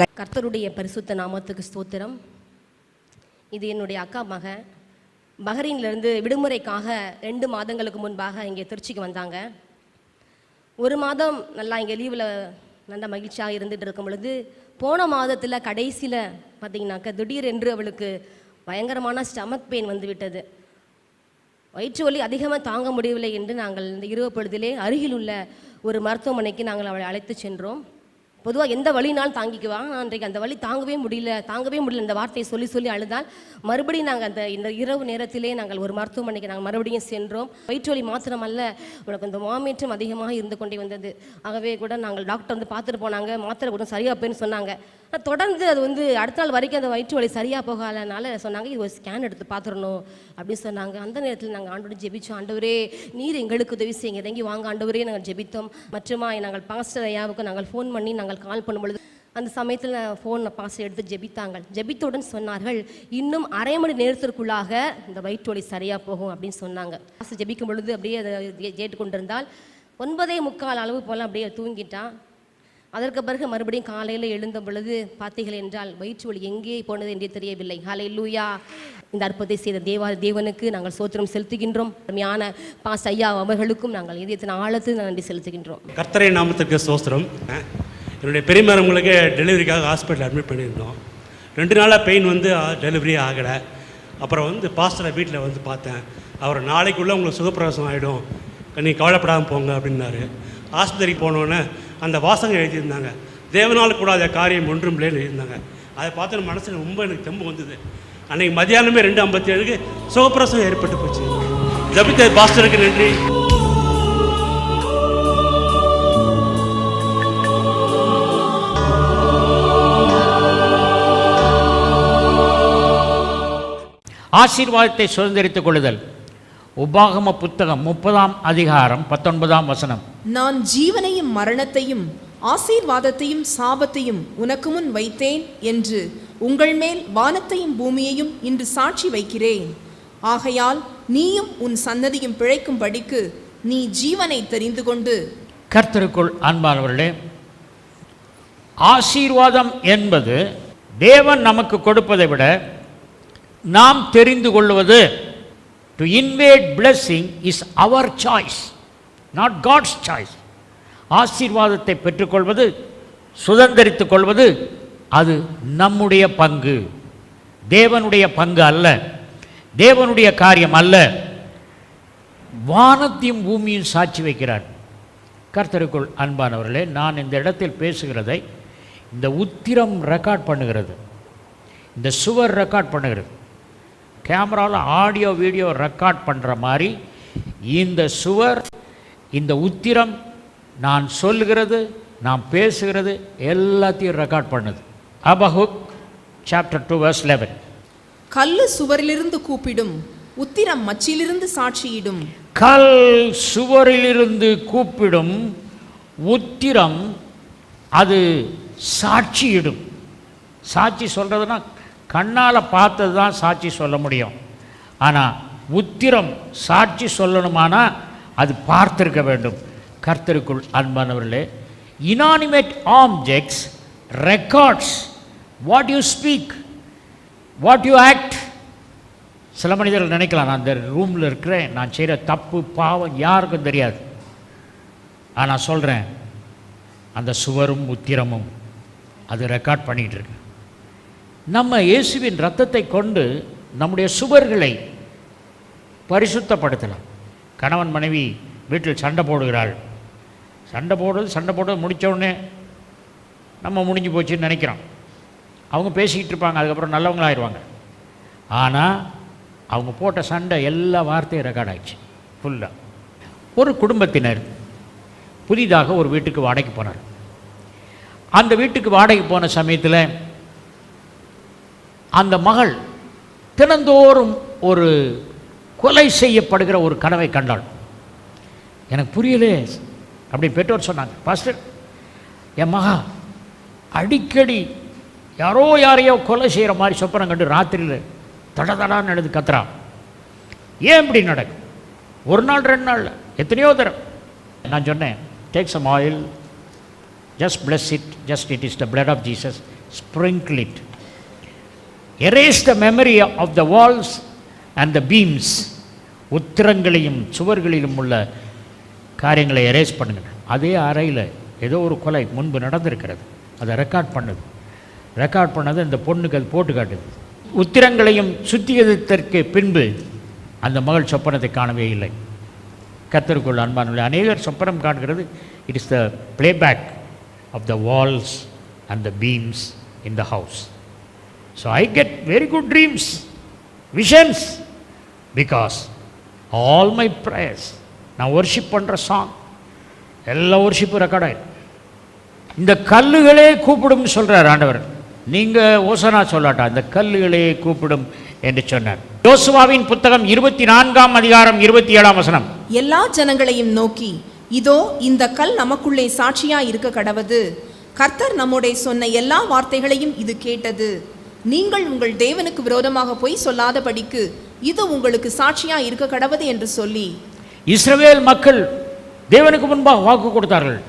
கர்த்தருடைய பரிசுத்த நாமத்துக்கு ஸ்தோத்திரம். இது என்னுடைய அக்கா மகன். பஹ்ரைன்லேருந்து விடுமுறைக்காக ரெண்டு மாதங்களுக்கு முன்பாக இங்கே திருச்சிக்கு வந்தாங்க. ஒரு மாதம் நல்லா இங்கே லீவில் நல்ல மகிழ்ச்சியாக இருந்துட்டு இருக்கும் பொழுது போன மாதத்தில் கடைசியில் பார்த்தீங்கன்னாக்கா திடீரென்று அவளுக்கு பயங்கரமான ஸ்டமக் பெயின் வந்து விட்டது. வயிற்று வலி அதிகமாக தாங்க முடியவில்லை என்று நாங்கள் இந்த இரவு பொழுதிலே அருகில் உள்ள ஒரு மருத்துவமனைக்கு நாங்கள் அவளை அழைத்து சென்றோம். பொதுவாக எந்த வழினாலும் தாங்கிக்குவா. நான் இன்றைக்கு அந்த வழி தாங்கவே முடியல தாங்கவே முடியல இந்த வார்த்தையை சொல்லி சொல்லி அழுதால் மறுபடியும் நாங்கள் அந்த இந்த இரவு நேரத்திலே நாங்கள் ஒரு மருத்துவமனைக்கு நாங்கள் மறுபடியும் சென்றோம். வயிற்று வலி மாத்திரமல்ல உனக்கு இந்த மாமேற்றம் அதிகமாக இருந்து கொண்டே வந்தது. ஆகவே கூட நாங்கள் டாக்டர் வந்து பார்த்துட்டு போனாங்க மாத்திரை கூட சரியாக போயின்னு சொன்னாங்க. ஆனால் தொடர்ந்து அது வந்து அடுத்த நாள் வரைக்கும் அந்த வயிற்று வலி சரியாக போகாதனால சொன்னாங்க இது ஒரு ஸ்கேன் எடுத்து பார்த்துடணும் அப்படின்னு சொன்னாங்க. அந்த நேரத்தில் நாங்கள் ஆண்டோடு ஜெபிச்சோம் ஆண்டவரே நீர் எங்களுக்கு உதவி செய்யுங்க. இறங்கி வாங்க ஆண்டவரே நாங்கள் ஜெபித்தோம். மற்றும் நாங்கள் பாஸ்டர் ஐயாவுக்கு நாங்கள் ஃபோன் பண்ணி நாங்கள் கால் பண்ணும் பொழுது அந்த சமயத்தில் ஃபோனை பாஸ்டர் எடுத்து ஜெபித்தாங்க ஜெபித்தவுடன் சொன்னார்கள் இன்னும் அரை மணி நேரத்திற்குள்ளாக இந்த வயிற்று வலி சரியாக போகும் அப்படின்னு சொன்னாங்க. பாஸ்டர் ஜெபிக்கும் பொழுது அப்படியே அதை கேட்டுக்கொண்டிருந்தால் ஒன்பதே முக்கால் அளவு போல் அப்படியே தூங்கிட்டான். அதற்கு பிறகு மறுபடியும் காலையில் எழுந்த பொழுது பார்த்தீர்கள் என்றால் வயிற்று வலி எங்கே போனது என்றே தெரியவில்லை. ஹலை லூயா இந்த அற்புதத்தை செய்த தேவா தேவனுக்கு நாங்கள் சோத்திரம் செலுத்துகின்றோம். அருமையான பாஸ் ஐயா அவர்களுக்கும் நாங்கள் இதயத்தின் ஆழத்தில் நன்றி செலுத்துகின்றோம். கர்த்தரை நாமத்திற்கு சோத்திரம். என்னுடைய பெரியமரவங்களுக்கு டெலிவரிக்காக ஹாஸ்பிட்டல் அட்மிட் பண்ணியிருந்தோம். ரெண்டு நாளாக பெயின் வந்து டெலிவரி ஆகலை. அப்புறம் வந்து பாஸ்டரை வீட்டில் வந்து பார்த்தேன். அவர் நாளைக்குள்ளே உங்களுக்கு சுகப்பிரவேசம் ஆகிடும் நீங்கள் கவலைப்படாமல் போங்க அப்படின்னாரு. ஆஸ்பத்திரிக்கு போனோன்னே அந்த வாசகம் எழுதியிருந்தாங்க. தேவனால் கூடாத காரியம் ஒன்றும் இல்லைன்னு எழுதியிருந்தாங்க. அதை பார்த்து மனசில் ரொம்ப எனக்கு தெம்பு வந்தது. அன்றைக்கி மதியானமே ரெண்டு ஐம்பத்தி ஏழுக்கு சுகப்பிரசவம் ஏற்பட்டு போச்சு. ஜபித்த பாஸ்டருக்கு நன்றி. ஆசீர்வாதத்தை சுதந்திரித்துக் கொள்ளுதல். உபாகம புத்தகம் முப்பதாம் அதிகாரம் பத்தொன்பதாம் வசனம். நான் ஜீவனையும் மரணத்தையும் ஆசீர்வாதத்தையும் சாபத்தையும் உனக்கு முன் வைத்தேன் என்று உங்கள் மேல் வானத்தையும் பூமியையும் இன்று சாட்சி வைக்கிறேன். ஆகையால் நீயும் உன் சன்னதியும் பிழைக்கும்படிக்கு நீ ஜீவனை தெரிந்து கொண்டு. கர்த்தருக்குள் அன்பானவர்களே ஆசீர்வாதம் என்பது தேவன் நமக்கு கொடுப்பதை விட நாம் தெரிந்து கொள்வது to invite blessing is our choice not God's choice ஆசீர்வாதத்தை பெற்றுக்கொள்வது சுதந்திரித்துக் கொள்வது அது நம்முடைய பங்கு. தேவனுடைய பங்கு அல்ல தேவனுடைய காரியம் அல்ல. வானத்தையும் பூமியும் சாட்சி வைக்கிறார். கர்த்தருக்குள் அன்பானவர்களே நான் இந்த இடத்தில் பேசுகிறதை இந்த உத்திரம் ரெக்கார்ட் பண்ணுகிறது. இந்த சுவர் ரெக்கார்ட் பண்ணுகிறது. கேமராவில் ஆடியோ வீடியோ ரெக்கார்ட் பண்ணுற மாதிரி இந்த சுவர் இந்த உத்திரம் நான் சொல்லுகிறது நான் பேசுகிறது எல்லாத்தையும் ரெக்கார்ட் பண்ணுது. Habakkuk chapter two verse eleven கல்லு சுவரிலிருந்து கூப்பிடும் உத்திரம் மச்சிலிருந்து சாட்சியிடும். கல் சுவரிலிருந்து கூப்பிடும் உத்திரம் அது சாட்சியிடும். சாட்சி சொல்கிறதுனா கண்ணால் பார்த்தது தான் சாட்சி சொல்ல முடியும். ஆனால் உத்திரம் சாட்சி சொல்லணுமானா அது பார்த்திருக்க வேண்டும். கர்த்தருக்குள் அன்பானவர்களே inanimate objects records what you speak what you act சில மனிதர்கள் நினைக்கலாம் நான் இந்த ரூமில் இருக்கிறேன் நான் செய்கிற தப்பு பாவம் யாருக்கும் தெரியாது. ஆனால் சொல்கிறேன் அந்த சுவரும் உத்திரமும் அது ரெக்கார்ட் பண்ணிகிட்டு இருக்கு. நம்ம இயேசுவின் ரத்தத்தை கொண்டு நம்முடைய சுவர்களை பரிசுத்தப்படுத்தலாம். கணவன் மனைவி வீட்டில் சண்டை போடுகிறாள். சண்டை போடுறது சண்டை போடுறது முடித்தோடனே நம்ம முடிஞ்சு போச்சுன்னு நினைக்கிறோம். அவங்க பேசிக்கிட்டு இருப்பாங்க அதுக்கப்புறம் நல்லவங்களாயிருவாங்க. ஆனால் அவங்க போட்ட சண்டை எல்லா வார்த்தையும் ரெக்கார்ட் ஆகிடுச்சு ஃபுல்லாக ஒரு குடும்பத்தினர் புதிதாக ஒரு வீட்டுக்கு வாடகைக்கு போனார். அந்த வீட்டுக்கு வாடகைக்கு போன சமயத்தில் அந்த மகள் தினந்தோறும் ஒரு கொலை செய்யப்படுகிற ஒரு கனவை கண்டாள். எனக்கு புரியலே அப்படி பெற்றோர் சொன்னாங்க பாஸ்டர் என் மகா அடிக்கடி யாரோ யாரையோ கொலை செய்கிற மாதிரி சொப்பனம் கண்டு ராத்திரியில் தட தடான்னு எழுது கத்துறான் ஏன் இப்படி நடக்கும்? ஒரு நாள் ரெண்டு நாள் எத்தனையோ தரம் நான் சொன்னேன் take some oil just bless it just it is the blood of Jesus sprinkled. Erase the memory of the walls and the beams உத்திரங்களையும் சுவர்களிலும் உள்ள காரியங்களை எரேஸ் பண்ணுங்க. அதே அறையில் ஏதோ ஒரு கொலை முன்பு நடந்திருக்கிறது. அதை ரெக்கார்ட் பண்ணுது. ரெக்கார்ட் பண்ணது இந்த பொண்ணுக்கு அது போட்டு காட்டுது. உத்திரங்களையும் சுத்திகரித்தற்கு பின்பு அந்த மகள் சொப்பனத்தை காணவே இல்லை. கத்தருக்குள் அன்பானுள்ள அநேகர் சொப்பனம் காண்கிறது. It is the playback of the walls and the beams in the house so I get very good dreams visions because all my prayers நான் ஒர்ஷிப் பண்ணுற சாங் எல்லா ஒர்ஷிப்பும் ரெக்கார்ட் ஆயிடும். இந்த கல்லுகளே கூப்பிடும் சொல்கிறார் ஆண்டவர். நீங்கள் ஓசனா சொல்லாட்டா இந்த கல்லுகளே கூப்பிடும் என்று சொன்னார். யோசுவாவின் புத்தகம் இருபத்தி நான்காம் அதிகாரம் இருபத்தி ஏழாம் வசனம். எல்லா ஜனங்களையும் நோக்கி இதோ இந்த கல் நமக்குள்ளே சாட்சியா இருக்க கடவது. கர்த்தர் நம்முடைய சொன்ன எல்லா வார்த்தைகளையும் இது கேட்டது. நீங்கள் உங்கள் தேவனுக்கு விரோதமாக பொய் சொல்லாதபடிக்கு இது உங்களுக்கு சாட்சியா இருக்க கடவது என்று சொல்லி. இஸ்ரவேல் மக்கள் தேவனுக்கு முன்பாக வாக்கு கொடுத்தார்கள்.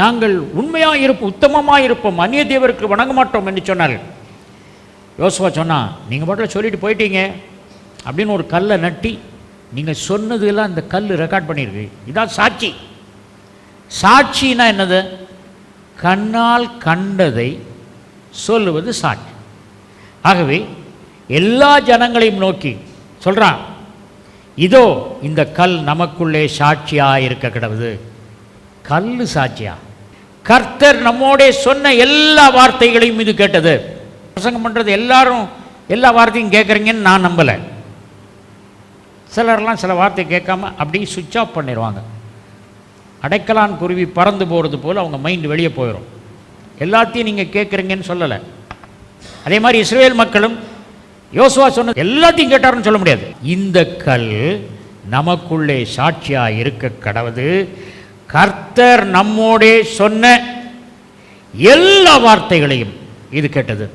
நாங்கள் உண்மையாக இருப்போம் உத்தமமாக இருப்போம் அந்நிய தேவருக்கு வணங்க மாட்டோம் என்று சொன்னார்கள். யோசுவா சொன்னா நீங்கள் பாட்டில் சொல்லிட்டு போயிட்டீங்க அப்படின்னு ஒரு கல்லை நட்டி நீங்கள் சொன்னதெல்லாம் இந்த கல் ரெக்கார்ட் பண்ணியிருக்கு. இதான் சாட்சி. சாட்சினா என்னது? கண்ணால் கண்டதை சொல்லுவது சாட்சி. ஆகவே எல்லா ஜனங்களையும் நோக்கி சொல்கிறான் இதோ இந்த கல் நமக்குள்ளே சாட்சியாக இருக்க கிடவுது. கல் சாட்சியா? கர்த்தர் நம்மோடே சொன்ன எல்லா வார்த்தைகளையும் இது கேட்டது. பிரசங்கம் பண்ணுறது எல்லாரும் எல்லா வார்த்தையும் கேட்குறீங்கன்னு நான் நம்பலை. சிலர்லாம் சில வார்த்தை கேட்காம அப்படியே சுவிட்ச் ஆஃப் பண்ணிடுவாங்க அடைக்கலான் குருவி பறந்து போகிறது போல் அவங்க மைண்டு வெளியே போயிடும் எல்லாத்தையும் நீங்கள் கேட்குறீங்கன்னு சொல்லலை. அதே மாதிரி இஸ்ரேல் மக்களும் யோசுவா சொன்ன எல்லாத்தையும் கேட்டாருன்னு சொல்ல முடியாது. இந்த கல் நமக்குள்ளே சாட்சியாக இருக்க கடவுது. கர்த்தர் நம்மோடே சொன்ன எல்லா வார்த்தைகளையும் இது கேட்டது.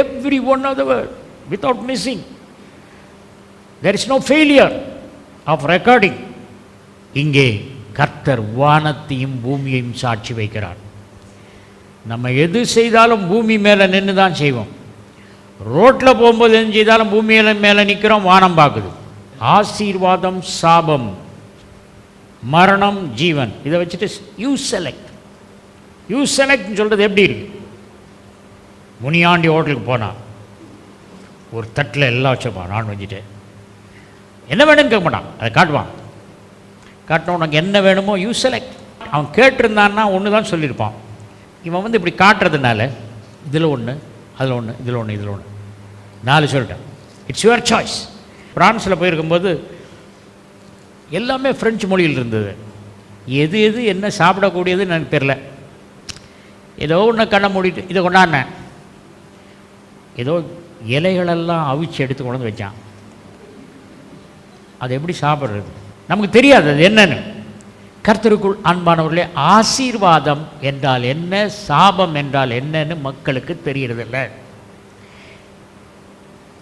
Every one of the word without missing there is no failure of recording இங்கே கர்த்தர் வானத்தையும் பூமியையும் சாட்சி வைக்கிறார். நம்ம எது செய்தாலும் பூமி மேலே நின்று தான் செய்வோம். ரோட்டில் போகும்போது எது செய்தாலும் பூமியில மேலே நிற்கிறோம் வானம் பார்க்குது. ஆசீர்வாதம் சாபம் மரணம் ஜீவன். இதை வச்சுட்டு யூ செலக்ட் யூ செலக்ட்னு சொல்கிறது எப்படி இருக்கு? முனியாண்டி ஹோட்டலுக்கு போனான் ஒரு தட்டில் எல்லாம் வச்சுப்பான் நான் வச்சுட்டு என்ன வேணும்னு கேட்க மாட்டான். அதை காட்டுவான். காட்டின உனக்கு என்ன வேணுமோ யூ செலக்ட் அவன் கேட்டிருந்தான்னா ஒன்று தான் சொல்லியிருப்பான். இவன் வந்து இப்படி காட்டுறதுனால இதில் ஒன்று அதில் ஒன்று இதில் ஒன்று இதில் ஒன்று நாலு சொல்லிட்டேன். இட்ஸ் யுவர் சாய்ஸ் ஃப்ரான்ஸில் போயிருக்கும்போது எல்லாமே ஃப்ரெஞ்சு மொழியில் இருந்தது. எது எது என்ன சாப்பிடக்கூடியதுன்னு எனக்கு தெரில ஏதோ ஒன்று கண்ணை மூடிட்டு இதை கொண்டாடினேன். ஏதோ இலைகளெல்லாம் அவிச்சு எடுத்து கொண்டு வந்து வச்சான். அது எப்படி சாப்பிட்றது? நமக்கு தெரியாது அது என்னன்னு. கர்த்தருக்குள் அன்பானவர்களே ஆசீர்வாதம் என்றால் என்ன? சாபம் என்றால் என்னன்னு மக்களுக்கு தெரியறதில்ல.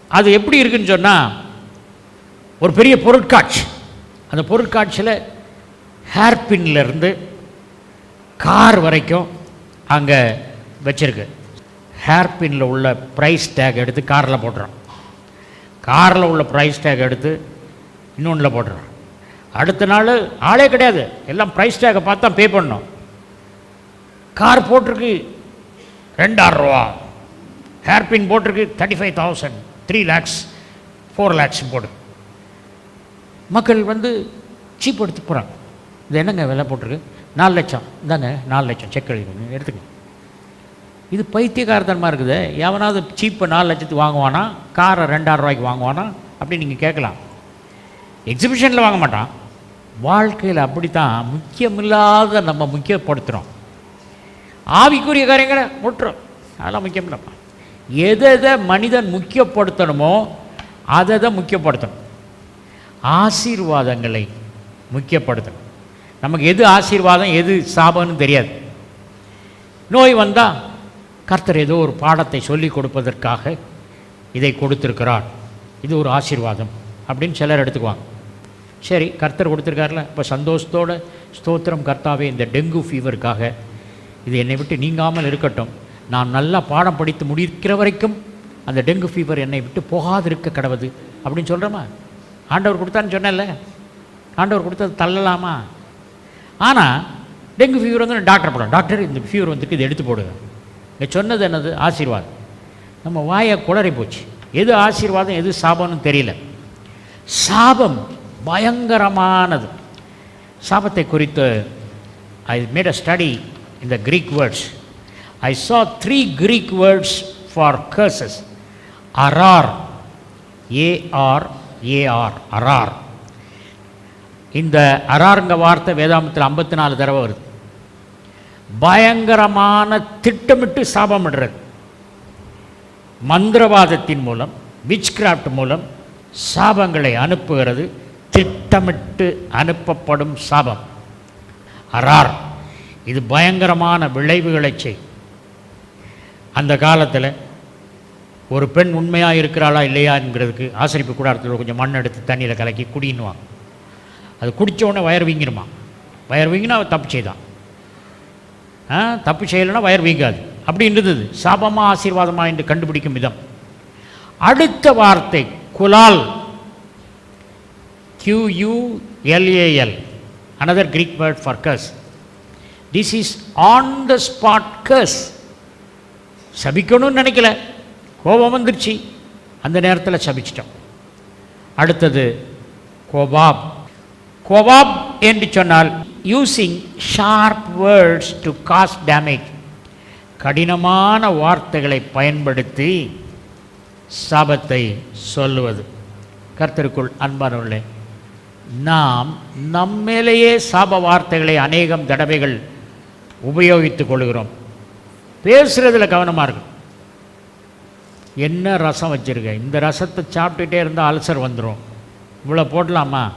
அது எப்படி இருக்குன்னு சொன்னால் ஒரு பெரிய பொருட்காட்சி. அந்த பொருட்காட்சியில் ஹேர்பின்லேருந்து கார் வரைக்கும் அங்கே வச்சிருக்கு. ஹேர்பின்ல உள்ள ப்ரைஸ் டேக் எடுத்து காரில் போடுறோம் காரில் உள்ள ப்ரைஸ் டேக் எடுத்து இன்னொன்றில் போடுறோம் அடுத்த நாள் ஆளே கிடையாது. எல்லாம் ப்ரைஸ் டேக்கை பார்த்து தான் பே பண்ணணும். கார் போட்டிருக்கு ரெண்டாயிரரூவா ஹேர்பின் போட்டிருக்கு thirty five thousand three lakhs four lakhs போடு. மக்கள் வந்து சீப் எடுத்து போகிறாங்க இது என்னங்க விலை போட்டிருக்கு? நாலு லட்சம். இந்தாங்க நாலு லட்சம். செக் எழுதி எடுத்துங்க இது பைத்தியகாரத்தனமாக இருக்குது. எவனாவது சீப்பை நாலு லட்சத்துக்கு வாங்குவானா? காரை ரெண்டாயிரம் ரூபாய்க்கு வாங்குவானா? அப்படி நீங்கள் கேட்கலாம். எக்ஸிபிஷனில் வாங்க மாட்டான். வாழ்க்கையில் அப்படித்தான் முக்கியமில்லாத நம்ம முக்கியப்படுத்துகிறோம் ஆவிக்குரிய காரியங்களை விட்டுறோம் அதெல்லாம் முக்கியம் இல்லைப்பா எதை எதை மனிதன் முக்கியப்படுத்தணுமோ அதை தான் முக்கியப்படுத்தணும். ஆசீர்வாதங்களை முக்கியப்படுத்தணும். நமக்கு எது ஆசீர்வாதம் எது சாபம்னு தெரியாது. நோய் வந்தால் கர்த்தர் ஏதோ ஒரு பாடத்தை சொல்லி கொடுப்பதற்காக இதை கொடுத்துருக்கிறார். இது ஒரு ஆசீர்வாதம் அப்படின்னு சிலர் எடுத்துக்குவாங்க. சரி கர்த்தர் கொடுத்துருக்காருல. இப்போ சந்தோஷத்தோட ஸ்தோத்திரம் கர்த்தாவே இந்த டெங்கு ஃபீவருக்காக இது என்னை விட்டு நீங்காமல் இருக்கட்டும். நான் நல்லா பாடம் படித்து முடிக்கிற வரைக்கும் அந்த டெங்கு ஃபீவர் என்னை விட்டு போகாதிருக்க கடவுது. அப்படின்னு சொல்கிறோமா ஆண்டவர் கொடுத்தான்னு சொன்னேன்ல. ஆண்டவர் கொடுத்தது தள்ளலாமா? ஆனால் டெங்கு ஃபீவர் வந்து டாக்டர் போடும் டாக்டர் இந்த ஃபீவர் வந்துருக்கு இதை எடுத்து போடுங்க இங்கே சொன்னது என்னது? ஆசீர்வாதம் நம்ம வாயை குளறி போச்சு. எது ஆசீர்வாதம் எது சாபம்னு தெரியல. சாபம் பயங்கரமானது. சாபத்தை குறித்து ஐ மேட் அ ஸ்டடி இந்த Greek words I saw three Greek words for curses அரார் A R A R அரார் இந்த அராருங்க வார்த்தை வேதாமத்தில் ஐம்பத்தி நாலு தடவை வருது. பயங்கரமான திட்டமிட்டு சாபமிடுறது மந்திரவாதத்தின் மூலம் விச்கிராஃப்ட் மூலம் சாபங்களை அனுப்புகிறது. திட்டமிட்டு அனுப்பப்படும் சாபம். அரார் இது பயங்கரமான விளைவுகளை செய்யும் அந்த காலத்தில் ஒரு பெண் உண்மையாக இருக்கிறாளா இல்லையாங்கிறதுக்கு ஆசரிப்பு கூடாரத்தில் கொஞ்சம் மண் எடுத்து தண்ணியில் கலக்கி குடின்னுவாங்க அது குடிச்ச வயர் வீங்கிருமா வயர் வீங்கினா தப்பு செய்தான். ஆ தப்பு செய்யலைன்னா வயர் வீங்காது. அப்படி இருந்தது. சாபமாக ஆசீர்வாதமாக என்று கண்டுபிடிக்கும் விதம். அடுத்த வார்த்தை குலால். QULAL, another Greek word for curse. This is on the spot curse. சபிக்கணும்னு நினைக்கல. கோபம் வந்துருச்சு. அந்த நேரத்தில் சபிச்சிட்டோம். அடுத்தது கோபாப். கோபாப் என்று சொன்னால் using sharp words to cause damage கடினமான வார்த்தைகளை பயன்படுத்தி சாபத்தை சொல்லுவது. கர்த்தருக்குள் அன்பானவர்களே நாம் நம்மேலேயே சாப வார்த்தைகளை அநேகம் தடவைகள் உபயோகித்துக் கொள்கிறோம். பேசுகிறதுல கவனமாக இருக்கும் என்ன ரசம் வச்சுருக்க? இந்த ரசத்தை சாப்பிட்டுட்டே இருந்தால் அல்சர் வந்துடும் இவ்வளோ போடலாமா?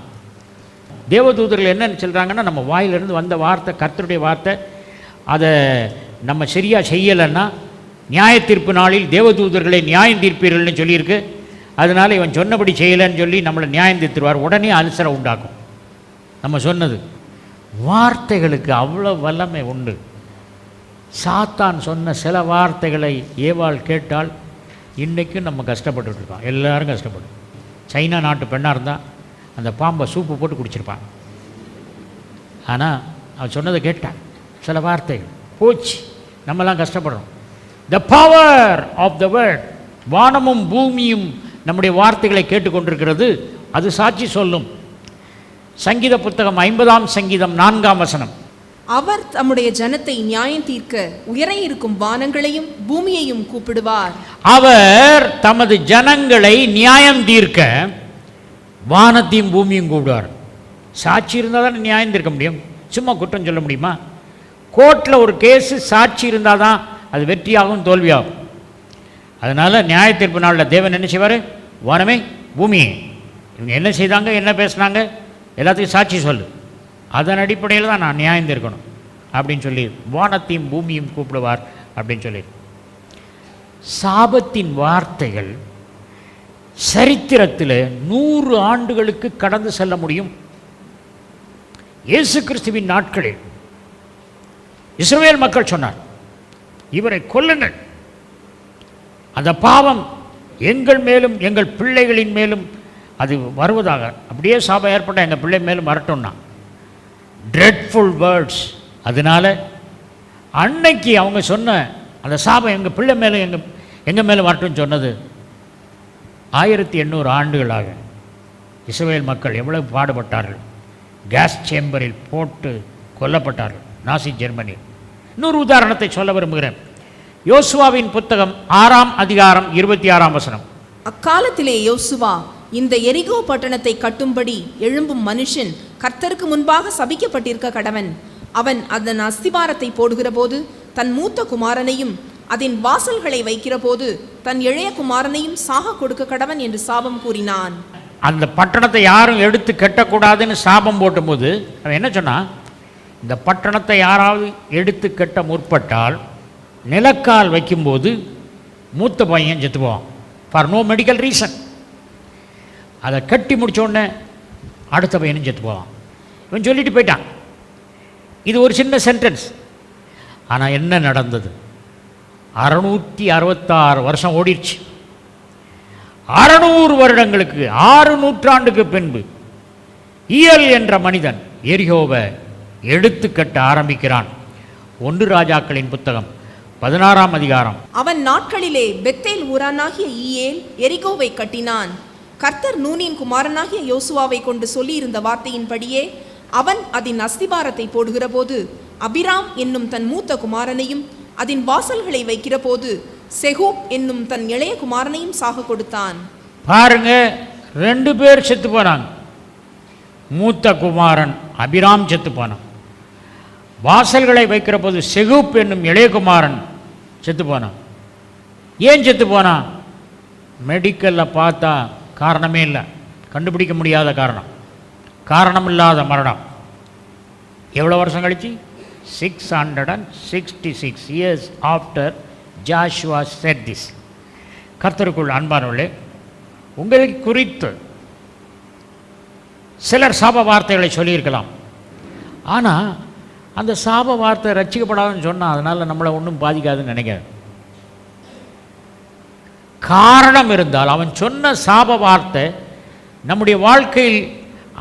தேவதூதர்கள் என்னன்னு சொல்கிறாங்கன்னா நம்ம வாயிலிருந்து வந்த வார்த்தை கர்த்தருடைய வார்த்தை அதை நம்ம சரியாக செய்யலைன்னா நியாய தீர்ப்பு நாளில் தேவதூதர்களை நியாயம் தீர்ப்பீர்கள்னு சொல்லியிருக்கு. அதனால் இவன் சொன்னபடி செய்யலைன்னு சொல்லி நம்மளை நியாயம் தீர்த்துருவார். உடனே அல்சரை உண்டாக்கும். நம்ம சொன்னது வார்த்தைகளுக்கு அவ்வளோ வல்லமை உண்டு. சாத்தான் சொன்ன சில வார்த்தைகளை ஏவாள் கேட்டால் இன்றைக்கும் நம்ம கஷ்டப்பட்டுட்டு எல்லோரும் கஷ்டப்படும். சைனா நாட்டு பெண்ணாக இருந்தால் அந்த பாம்பை சூப்பு போட்டு குடிச்சிருப்பான். ஆனால் அவன் சொன்னதை கேட்டான். சில வார்த்தைகள் போச்சு. நம்மலாம் கஷ்டப்படுறோம். The power of the word வானமும் பூமியும் நம்முடைய வார்த்தைகளை கேட்டுக்கொண்டிருக்கிறது. அது சாட்சி சொல்லும். சங்கீத புத்தகம் ஐம்பதாம் சங்கீதம் நான்காம் வசனம். அவர் தம்முடைய ஜனத்தை நியாயம் தீர்க்க உயர இருக்கும் வானங்களையும் பூமியையும் கூப்பிடுவார். அவர் தமது ஜனங்களை நியாயம் தீர்க்க வானத்தையும் பூமியும் கூப்பிடுவார். சாட்சி இருந்தால் தானே நியாயம் தீர்க்க முடியும்? சும்மா குற்றம் சொல்ல முடியுமா? கோர்ட்டில் ஒரு கேஸு சாட்சி இருந்தால் தான் அது வெற்றியாகும் தோல்வியாகும். அதனால் நியாய தீர்ப்பு நாளில் தேவன் என்ன செய்வார்? வானமே பூமியே. இவங்க என்ன செய்தாங்க என்ன பேசுனாங்க? எல்லாத்தையும் சாட்சி சொல்லு. அதன் அடிப்படையில் தான் நான் நியாயம் தீர்க்கணும் அப்படின்னு சொல்லி வானத்தையும் பூமியும் கூப்பிடுவார் அப்படின்னு சொல்லி. சாபத்தின் வார்த்தைகள் சரித்திரத்தில் நூறு ஆண்டுகளுக்கு கடந்து செல்ல முடியும். இயேசு கிறிஸ்துவின் நாட்களில் இஸ்ரேல் மக்கள் சொன்னார் இவரை கொல்லுங்கள். அந்த பாவம் எங்கள் மேலும் எங்கள் பிள்ளைகளின் மேலும் அது வருவதாக. அப்படியே சாபம் ஏற்பட்ட எங்கள் பிள்ளை மேலும் வரட்டும்னா. ட்ரெட்ஃபுல் வேர்ட்ஸ் அதனால அன்னைக்கு அவங்க சொன்ன அந்த சாபம் எங்கள் பிள்ளை மேலே எங்கள் எங்கள் மேலே வரட்டும்னு சொன்னது ஆயிரத்தி எண்ணூறு ஆண்டுகளாக இஸ்ரேல் மக்கள் எவ்வளவு பாடுபட்டார்கள். கேஸ் சேம்பரில் போட்டு கொல்லப்பட்டார்கள். நாசி ஜெர்மனி இன்னொரு உதாரணத்தை சொல்ல விரும்புகிறேன். யோசுவாவின் புத்தகம் ஆறாம் அதிகாரம் இருபத்தி ஆறாம் வசனம். அக்காலத்திலே யோசுவா இந்த எரிகோ பட்டணத்தை கட்டும்படி எழும்பும் மனுஷன் கர்த்தருக்கு முன்பாக சபிக்கப்பட்டிருக்க கடவன். அவன் அதன் அஸ்திபாரத்தை போடுகிற போது தன் மூத்த குமாரனையும் அதன் வாசல்களை வைக்கிற போது தன் இளைய குமாரனையும் சாக கொடுக்க கடவன் என்று சாபம் கூறினான். அந்த பட்டணத்தை யாரும் எடுத்து கட்டக்கூடாதுன்னு சாபம் போட்டும்போது அவன் என்ன சொன்னான்? இந்த பட்டணத்தை யாராவது எடுத்து கட்ட முற்பட்டால் நிலக்கால் வைக்கும்போது மூத்த பையன் செத்து போவான் ஃபார் நோ மெடிக்கல் ரீசன் அதை கட்டி முடித்தோடனே அடுத்த பையனும் செத்து போவான் இவன் சொல்லிட்டு போயிட்டான். இது ஒரு சின்ன சென்டென்ஸ் ஆனால் என்ன நடந்தது? அறுநூற்றி அறுபத்தாறு வருஷம் ஓடிடுச்சு அறநூறு வருடங்களுக்கு ஆறு நூற்றாண்டுக்கு பின்பு இயல் என்ற மனிதன் எரிகோவை எடுத்துக்கட்ட ஆரம்பிக்கிறான். ஒன்று ராஜாக்களின் புத்தகம். பதினாறாம் அதிகாரம். அவன் நாட்களிலே பெத்தேல் ஊரானாகிய ஈயேல் எரிகோவை கட்டினான். கர்த்தர் நூனின் குமாரனாகிய யோசுவாவை கொண்டு சொல்லியிருந்த வார்த்தையின்படியே அவன் அதன் அஸ்திபாரத்தை போடுகிறபோது அபிராம் என்னும் தன் மூத்த குமாரனையும் அதன் வாசல்களை வைக்கிறபோது செகூப் என்னும் தன் இளைய குமாரனையும் சாக கொடுத்தான். பாருங்க ரெண்டு பேர் செத்து போனாங்க. மூத்த குமாரன் அபிராம் செத்து போனான். வாசல்களை வைக்கிற போது செகுப் என்னும் இளையகுமாரன் செத்து போனான். ஏன் செத்து போனான்? மெடிக்கலில் பார்த்தா காரணமே இல்லை. கண்டுபிடிக்க முடியாத காரணம். காரணம் இல்லாத மரணம். எவ்வளோ வருஷம் கழிச்சு? Six hundred and sixty six years after Joshua said this கர்த்தருக்குள் அன்பானவர்களே உங்களை குறித்து சிலர் சாப வார்த்தைகளை சொல்லியிருக்கலாம். ஆனால் அந்த சாப வார்த்தை ரட்சிக்கப்படாதுன்னு சொன்னால் அதனால் நம்மளை ஒன்றும் பாதிக்காதுன்னு நினைக்காது. காரணம் இருந்தால் அவன் சொன்ன சாப வார்த்தை நம்முடைய வாழ்க்கையில்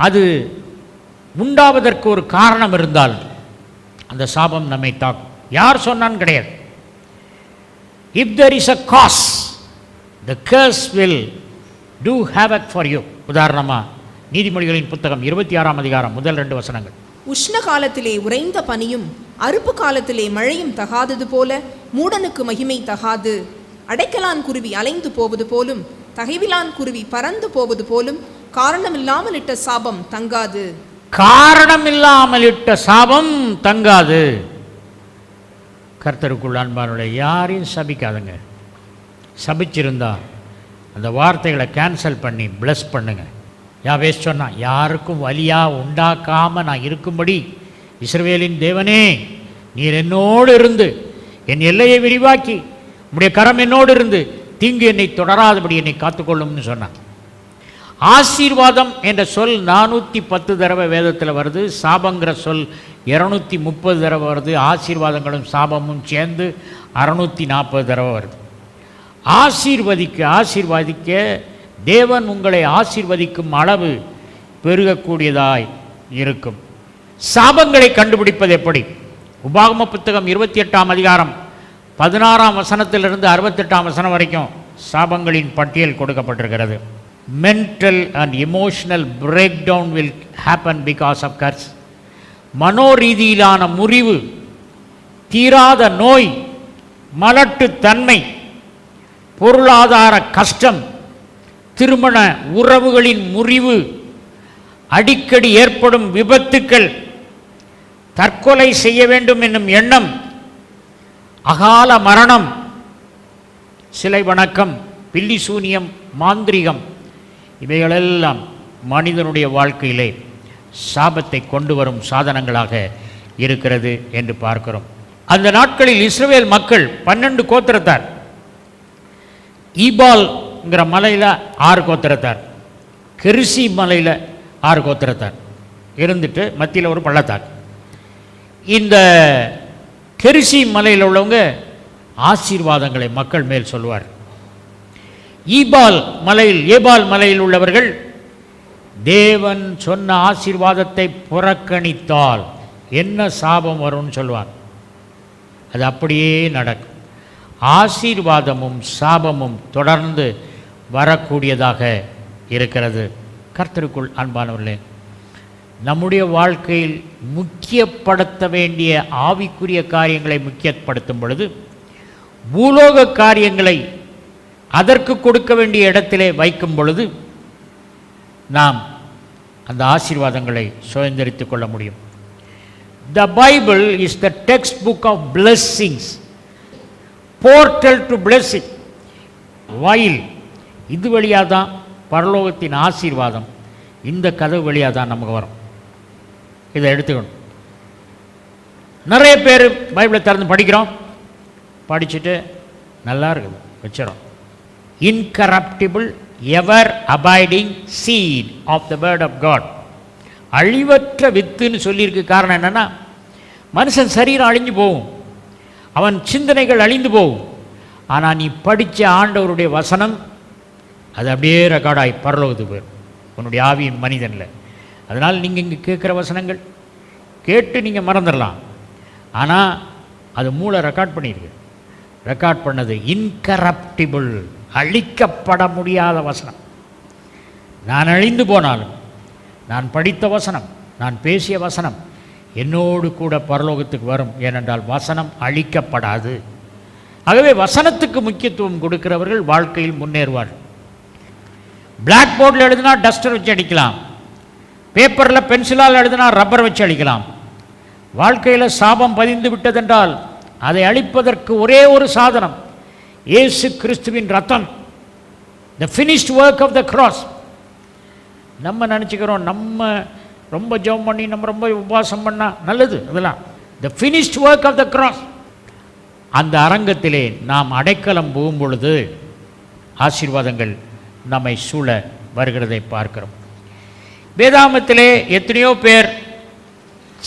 அது உண்டாவதற்கு ஒரு காரணம் இருந்தால் அந்த சாபம் நம்மை தாக்கும். யார் சொன்னான்னு கிடையாது. If there is a cause the curse will do havoc for you உதாரணமாக நீதிமொழிகளின் புத்தகம் இருபத்தி ஆறாம் அதிகாரம் முதல் ரெண்டு வசனங்கள். உஷ்ண காலத்திலே உறைந்த பனியும் அறுப்பு காலத்திலே மழையும் தகாதது போல மூடனுக்கு மகிமை தகாது. அடைக்கலான் குருவி அலைந்து போவது போலும் தகைவிலான் குருவி பறந்து போவது போலும் காரணமில்லாமல் இட்ட சாபம் தங்காது. காரணம் இல்லாமல் இட்ட சாபம் தங்காது. கர்த்தருக்குள் அன்பானுடைய யாரையும் சபிக்காதுங்க. சபிச்சிருந்தா அந்த வார்த்தைகளை கேன்சல் பண்ணி பிளஸ் பண்ணுங்கள் யாவே சொன்னான் யாருக்கும் வலியாக உண்டாக்காமல் நான் இருக்கும்படி இஸ்ரவேலின் தேவனே நீர் என்னோடு இருந்து என் எல்லையை விரிவாக்கி உடைய கரம் என்னோடு இருந்து தீங்கு என்னை தொடராதபடி என்னை காத்துக்கொள்ளும்னு சொன்னான். ஆசீர்வாதம் என்ற சொல் நானூற்றி பத்து தடவை வேதத்தில் வருது சாபங்கிற சொல் இரநூத்தி முப்பது தடவை வருது ஆசீர்வாதங்களும் சாபமும் சேர்ந்து அறநூற்றி நாற்பது தடவை வருது. ஆசீர்வதிக்க ஆசீர்வாதிக்க தேவன் உங்களை ஆசீர்வதிக்கும் அளவு பெருகக்கூடியதாய் இருக்கும். சாபங்களை கண்டுபிடிப்பது எப்படி? உபாகம புத்தகம் இருபத்தி எட்டாம் அதிகாரம் பதினாறாம் வசனத்திலிருந்து அறுபத்தெட்டாம் வசனம் வரைக்கும் சாபங்களின் பட்டியல் கொடுக்கப்பட்டிருக்கிறது. Mental and emotional break down will happen because of curse மனோரீதியிலான முறிவு தீராத நோய் மலட்டுத்தன்மை பொருளாதார கஷ்டம் திருமண உறவுகளின் முறிவு அடிக்கடி ஏற்படும் விபத்துக்கள் தற்கொலை செய்ய வேண்டும் என்னும் எண்ணம் அகால மரணம் சிலை வணக்கம் பில்லி சூனியம் மாந்திரிகம் இவைகளெல்லாம் மனிதனுடைய வாழ்க்கையிலே சாபத்தை கொண்டு வரும் சாதனங்களாக இருக்கிறது என்று பார்க்கிறோம். அந்த நாட்களில் இஸ்ரேல் மக்கள் பன்னெண்டு கோத்திரத்தார். ஈபால் ஈபால்ங்கிற மலையில் ஆறு கோத்திரத்தார். கெரிசி மலையில் ஆறு கோத்திரத்தார். இருந்துட்டு மத்தியில் ஒரு பள்ளத்தார். இந்த கெரிசி மலையில் உள்ளவங்க ஆசீர்வாதங்களை மக்கள் மேல் சொல்லுவார். ஈபால் மலையில் ஏபால் மலையில் உள்ளவர்கள் தேவன் சொன்ன ஆசீர்வாதத்தை புறக்கணித்தால் என்ன சாபம் வரும்னு சொல்லுவார். அது அப்படியே நடக்கும். ஆசீர்வாதமும் சாபமும் தொடர்ந்து வரக்கூடியதாக இருக்கிறது. கர்த்தருக்குள் அன்பானவர்களே நம்முடைய வாழ்க்கையில் முக்கியப்படுத்த வேண்டிய ஆவிக்குரிய காரியங்களை முக்கியப்படுத்தும் பொழுது பூலோக காரியங்களை அதற்கு கொடுக்க வேண்டிய இடத்திலே வைக்கும் பொழுது நாம் அந்த ஆசீர்வாதங்களை சுதந்திரித்து கொள்ள முடியும். The Bible is the text book of blessings portal to blessing வாயில் இது வழியாக தான் பரலோகத்தின் ஆசீர்வாதம் இந்த கதவு வழியாக தான் நமக்கு வரும். இதை எடுத்துக்கணும். நிறைய பேர் பைபிளை திறந்து படிக்கிறோம். படிச்சுட்டு நல்லா இருக்குது வச்சிடும் incorruptible ever abiding seed of the word of God அழிவற்ற வித்துன்னு சொல்லியிருக்கு காரணம் என்னென்னா மனுஷன் சரீரம் அழிஞ்சு போகும். அவன் சிந்தனைகள் அழிந்து போகும். ஆனால் நீ படித்த ஆண்டவருடைய வசனம் அது அப்படியே ரெக்கார்டாகி பரலோகத்துக்கு போயிடும் உன்னுடைய ஆவியின் மனிதனில். அதனால் நீங்கள் இங்கே கேட்குற வசனங்கள் கேட்டு நீங்கள் மறந்துடலாம். ஆனால் அது மூளை ரெக்கார்ட் பண்ணியிருக்கு ரெக்கார்ட் பண்ணது இன்கரப்டிபிள் அழிக்கப்பட முடியாத வசனம். நான் அழிந்து போனாலும் நான் படித்த வசனம் நான் பேசிய வசனம் என்னோடு கூட பரலோகத்துக்கு வரும். ஏனென்றால் வசனம் அழிக்கப்படாது. ஆகவே வசனத்துக்கு முக்கியத்துவம் கொடுக்கிறவர்கள் வாழ்க்கையில் முன்னேறுவார்கள். பிளாக் போர்டில் எழுதினா டஸ்டர் வச்சு அடிக்கலாம். பேப்பரில் பென்சிலால் எழுதினா ரப்பர் வச்சு அடிக்கலாம். வாழ்க்கையில் சாபம் பதிந்து விட்டதென்றால் அதை அழிப்பதற்கு ஒரே ஒரு சாதனம் இயேசு கிறிஸ்துவின் ரத்தம். The finished work of the cross நம்ம நினச்சிக்கிறோம் நம்ம ரொம்ப ஜெபம் பண்ணி நம்ம ரொம்ப உபவாசம் பண்ணால் நல்லது அதெல்லாம். The finished work of the cross அந்த அரங்கத்திலே நாம் அடைக்கலம் போகும் பொழுது ஆசீர்வாதங்கள் நம்மை சூழ வருகிறதை பார்க்கிறோம். வேதாமத்திலே எத்தனையோ பேர்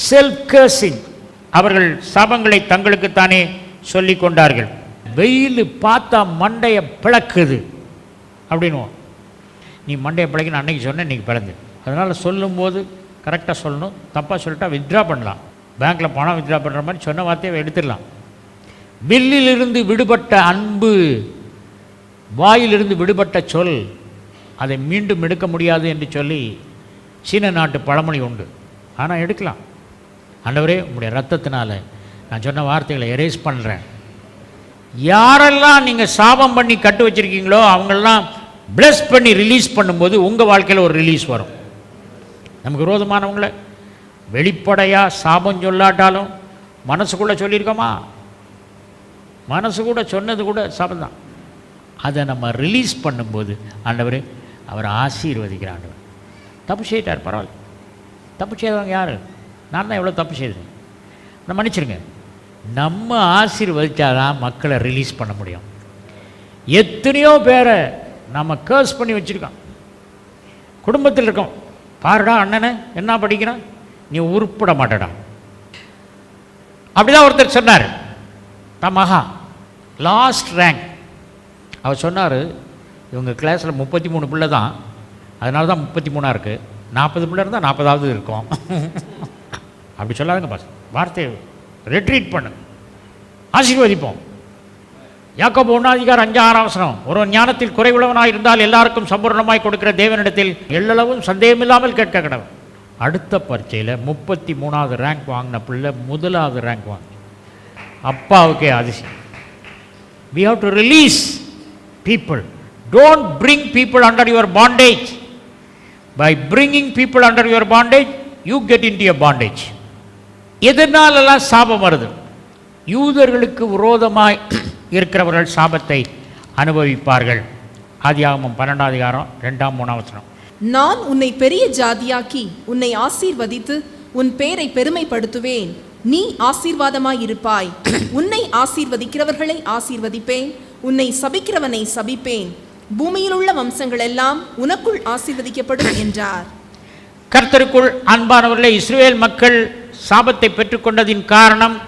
செல்ஃப் கேர்சிங் அவர்கள் சாபங்களை தங்களுக்குத்தானே சொல்லி கொண்டார்கள். வெயில் பார்த்தா மண்டையை பிளக்குது அப்படின்னுவோம். நீ மண்டையை பிழைக்கணும் அன்னைக்கு சொன்ன இன்றைக்கி பிறந்து அதனால் சொல்லும்போது கரெக்டாக சொல்லணும். தப்பாக சொல்லிட்டா வித்ட்ரா பண்ணலாம். பேங்க்கில் பணம் வித்ட்ரா பண்ணுற மாதிரி சொன்ன வார்த்தையை எடுத்துடலாம். வில்லிலிருந்து விடுபட்ட அன்பு வாயிலிருந்து விடுபட்ட சொல் அதை மீண்டும் எடுக்க முடியாது என்று சொல்லி சீன நாட்டு பழமொழி உண்டு. ஆனால் எடுக்கலாம். ஆண்டவரே உங்களுடைய ரத்தத்தினால் நான் சொன்ன வார்த்தைகளை எரேஸ் பண்ணுறேன் யாரெல்லாம் நீங்கள் சாபம் பண்ணி கட்டு வச்சிருக்கீங்களோ அவங்களெல்லாம் ப்ளஸ் பண்ணி ரிலீஸ் பண்ணும்போது உங்கள் வாழ்க்கையில் ஒரு ரிலீஸ் வரும். நமக்கு விரோதமானவங்கள வெளிப்படையாக சாபம் சொல்லாட்டாலும் மனசுக்குள்ளே சொல்லியிருக்கோமா? மனசு கூட சொன்னது கூட சாபம் தான் அதை நம்ம ரிலீஸ் பண்ணும்போது ஆண்டவர் அவர் ஆசீர்வதிக்கிற ஆண்டவர் தப்பு செய்யிட்டார் பரவாயில்ல. தப்பு செய்தவங்க யார்? நான் தான் எவ்வளோ தப்பு செய்தேன். நான் மன்னிச்சிருங்க. நம்ம ஆசீர்வதிச்சாதான் மக்களை ரிலீஸ் பண்ண முடியும். எத்தனையோ பேரை நம்ம கேர்ஸ் பண்ணி வச்சுருக்கோம். குடும்பத்தில் இருக்கோம். பாருடா அண்ணனை என்ன படிக்கிறான் நீ உருப்பிட மாட்டடா. அப்படிதான் ஒருத்தர் சொன்னார். தான் மகா லாஸ்ட் ரேங்க் அவர் சொன்னார் இவங்க கிளாஸில் முப்பத்தி மூணு பிள்ளை தான் அதனால தான் முப்பத்தி மூணாக இருக்குது நாற்பது பிள்ளை இருந்தால் நாற்பதாவது இருக்கும். அப்படி சொல்லாதுங்க பாஸ் வார்த்தையை ரெட்ரீட் பண்ணு. ஆசீர்வதிப்போம். யாக்கோபு ஒன்றாதிகார் அஞ்சு ஆறாம் ஒரு ஞானத்தில் குறைவுள்ளவனாக இருந்தால் எல்லாருக்கும் சம்பூர்ணமாய் கொடுக்கிற தேவனிடத்தில் எள்ளளவும் சந்தேகமில்லாமல் கேட்க கடவுள். அடுத்த பரீட்சையில் முப்பத்தி மூணாவது ரேங்க் வாங்கின பிள்ளை முதலாவது ரேங்க் வாங்கி. அப்பாவுக்கே அதிசயம். We have to release people. Don't bring people under your bondage. By bringing people under your bondage you get into your bondage. எதனாலெல்லாம் சாபம் வருது? யூதர்களுக்கு விரோதமாய் இருக்கிறவர்கள் சாபத்தை அனுபவிப்பார்கள். ஆதியாகமம் பன்னெண்டாம் அதிகாரம் ரெண்டாம் மூணாம் வசனம். நான் உன்னை பெரிய ஜாதியாக்கி உன்னை ஆசீர்வதித்து உன் பேரை பெருமைப்படுத்துவேன். நீ ஆசீர்வாதமாய் இருப்பாய் உன்னை ஆசீர்வதிக்கிறவர்களை ஆசீர்வதிப்பேன். உன்னை சபிக்கிறவனை சபிப்பேன். பூமியிலுள்ள வம்சங்கள் எல்லாம் உனக்குள் ஆசீர்வதிக்கப்படும் என்றார். கர்த்தருக்குள் அன்பானவர்களே இஸ்ரேல் மக்கள் சாபத்தை பெற்றுக்கொண்டதின் காரணம்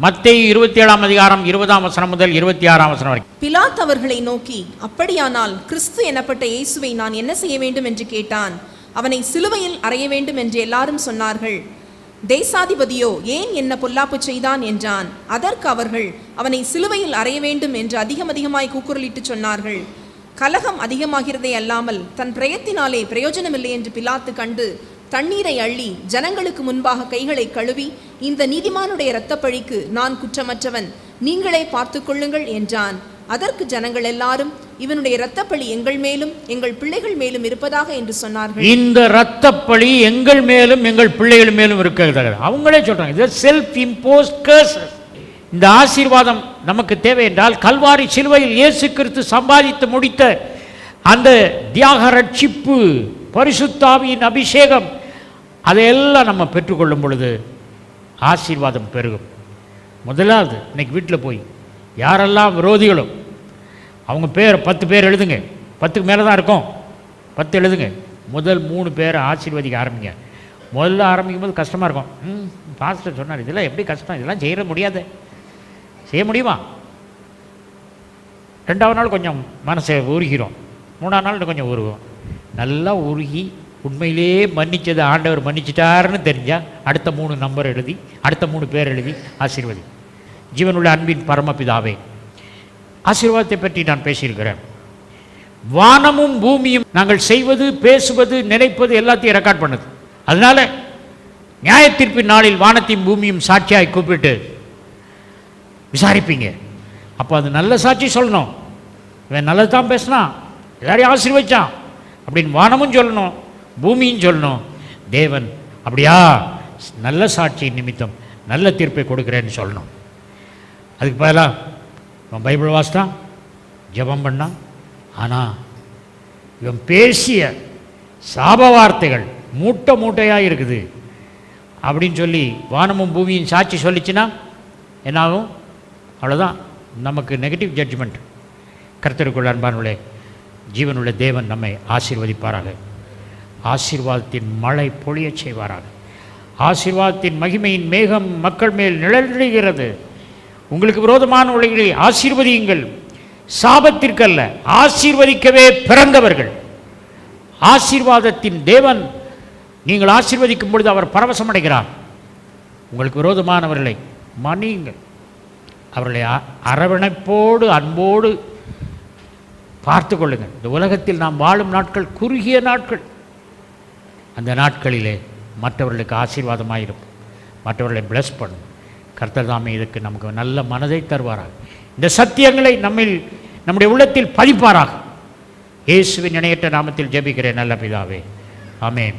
மத்தேயு இருபத்தி ஏழாம் அதிகாரம் இருபதாம் வசனம் முதல் இருபத்தி ஆறாம் வசனம் வரைக்கும் பிலாத் அவர்களை நோக்கி அப்படியானால் கிறிஸ்து எனப்பட்ட இயேசுவை நான் என்ன செய்ய வேண்டும்? என்று கேட்டான். அவனை சிலுவையில் அறைய வேண்டும் என்று எல்லாரும் சொன்னார்கள். தேசாதிபதியோ ஏன் என்ன பொல்லாப்பு செய்தான்? என்றான். அதற்கு அவர்கள் அவனை சிலுவையில் அறைய வேண்டும் என்று அதிகம் அதிகமாய் கூக்குரலிட்டு சொன்னார்கள். கலகம் அதிகமாகிறதே அல்லாமல் தன் பிரயத்தினாலே பிரயோஜனமில்லை என்று பிலாத்து கண்டு தண்ணீரை அள்ளி ஜனங்களுக்கு முன்பாக கைகளை கழுவி இந்த நீதிமானுடைய இரத்தப்பழிக்கு நான் குற்றமற்றவன். நீங்களே பார்த்து கொள்ளுங்கள் என்றான். அதற்கு ஜனங்கள் எல்லாரும் இவனுடைய இரத்தப்பழி எங்கள் மேலும் எங்கள் பிள்ளைகள் மேலும் இருப்பதாக என்று சொன்னார்கள். இந்த இரத்தப்பழி எங்கள் மேலும் எங்கள் பிள்ளைகள் மேலும் இருக்கிறது. அவங்களே சொல்றாங்க இது செல்ஃப் இம்போஸ் இந்த ஆசீர்வாதம் நமக்கு தேவை என்றால் கல்வாரி சிலுவையில் இயேசு கிறிஸ்து சம்பாதித்து முடித்த அந்த தியாக ரட்சிப்பு பரிசுத்தாவியின் அபிஷேகம் அதையெல்லாம் நம்ம பெற்றுக்கொள்ளும் பொழுது ஆசீர்வாதம் பெருகும். முதலாவது இன்னைக்கு வீட்டில் போய் யாரெல்லாம் விரோதிகளும் அவங்க பேர் பத்து பேர் எழுதுங்க. பத்துக்கு மேலே தான் இருக்கும். பத்து எழுதுங்க. முதல் மூணு பேரை ஆசீர்வதிக்க ஆரம்பிங்க. முதல்ல ஆரம்பிக்கும் போது கஷ்டமாக இருக்கும். ம் பாஸ்டர் சொன்னார் இதெல்லாம் எப்படி கஷ்டம்? இதெல்லாம் செய்ய முடியாது. செய்ய முடியுமா? ரெண்டாவது நாள் கொஞ்சம் மனசை உருகிறோம் மூணாவது நாள் கொஞ்சம் உருகும். நல்லா உருகி உண்மையிலே மன்னிச்சதை ஆண்டவர் மன்னிச்சிட்டாருன்னு தெரிஞ்சால் அடுத்த மூணு நம்பர் எழுதி அடுத்த மூணு பேர் எழுதி ஆசீர்வதி. ஜீவனுள்ள அன்பின் பரமபிதாவே ஆசீர்வாதத்தை பற்றி நான் பேசியிருக்கிறேன். வானமும் பூமியும் நாங்கள் செய்வது பேசுவது நினைப்பது எல்லாத்தையும் ரெக்கார்ட் பண்ணுது. அதனால நியாயத்தீர்ப்பின் நாளில் வானத்தையும் பூமியும் சாட்சியாக கூப்பிட்டு விசாரிப்பீங்க. அப்போ அது நல்ல சாட்சி சொல்லணும். இவன் நல்லது தான் பேசினான். எல்லாரையும் ஆசீர்வச்சான். அப்படின்னு வானமும் சொல்லணும் பூமியும் சொல்லணும். தேவன் அப்படியா நல்ல சாட்சி நிமித்தம் நல்ல தீர்ப்பை கொடுக்குறேன்னு சொல்லணும். அதுக்கு பதிலாக இவன் பைபிள் வாசித்தான் ஜெபம் பண்ணான் ஆனால் இவன் பேசிய சாப வார்த்தைகள் மூட்டை மூட்டையாக இருக்குது. அப்படின்னு சொல்லி வானமும் பூமியும் சாட்சி சொல்லிச்சுன்னா என்னாகும்? அவ்வளோதான் நமக்கு நெகட்டிவ் ஜட்ஜ்மெண்ட் கர்த்தருக்குள்ள அன்பானுள்ளே ஜீவனுள்ள தேவன் நம்மை ஆசீர்வதிப்பாராக. ஆசீர்வாதத்தின் மழை பொழியச் செய்வாராக. ஆசீர்வாதத்தின் மகிமையின் மேகம் மக்கள் மேல் நிழலிடுகிறது உங்களுக்கு விரோதமான உலகிலே ஆசீர்வதியுங்கள். சாபத்திற்கல்ல ஆசீர்வதிக்கவே பிறந்தவர்கள். ஆசீர்வாதத்தின் தேவன் நீங்கள் ஆசீர்வதிக்கும் பொழுது அவர் பரவசம் அடைகிறார் உங்களுக்கு விரோதமானவர்களை மன்னியுங்கள். அவர்களை அ- அரவணைப்போடு அன்போடு பார்த்து கொள்ளுங்கள். இந்த உலகத்தில் நாம் வாழும் நாட்கள் குறுகிய நாட்கள். அந்த நாட்களிலே மற்றவர்களுக்கு ஆசீர்வாதமாக இருக்கும் மற்றவர்களை பிளஸ் பண்ணும் கர்த்தர் தாமே இதுக்கு நமக்கு நல்ல மனதை தருவாராக. இந்த சத்தியங்களை நம்மில் நம்முடைய உள்ளத்தில் பதிப்பாராக இயேசுவின் இணையற்ற நாமத்தில் ஜெபிக்கிறேன் நல்ல பிதாவே. ஆமென்.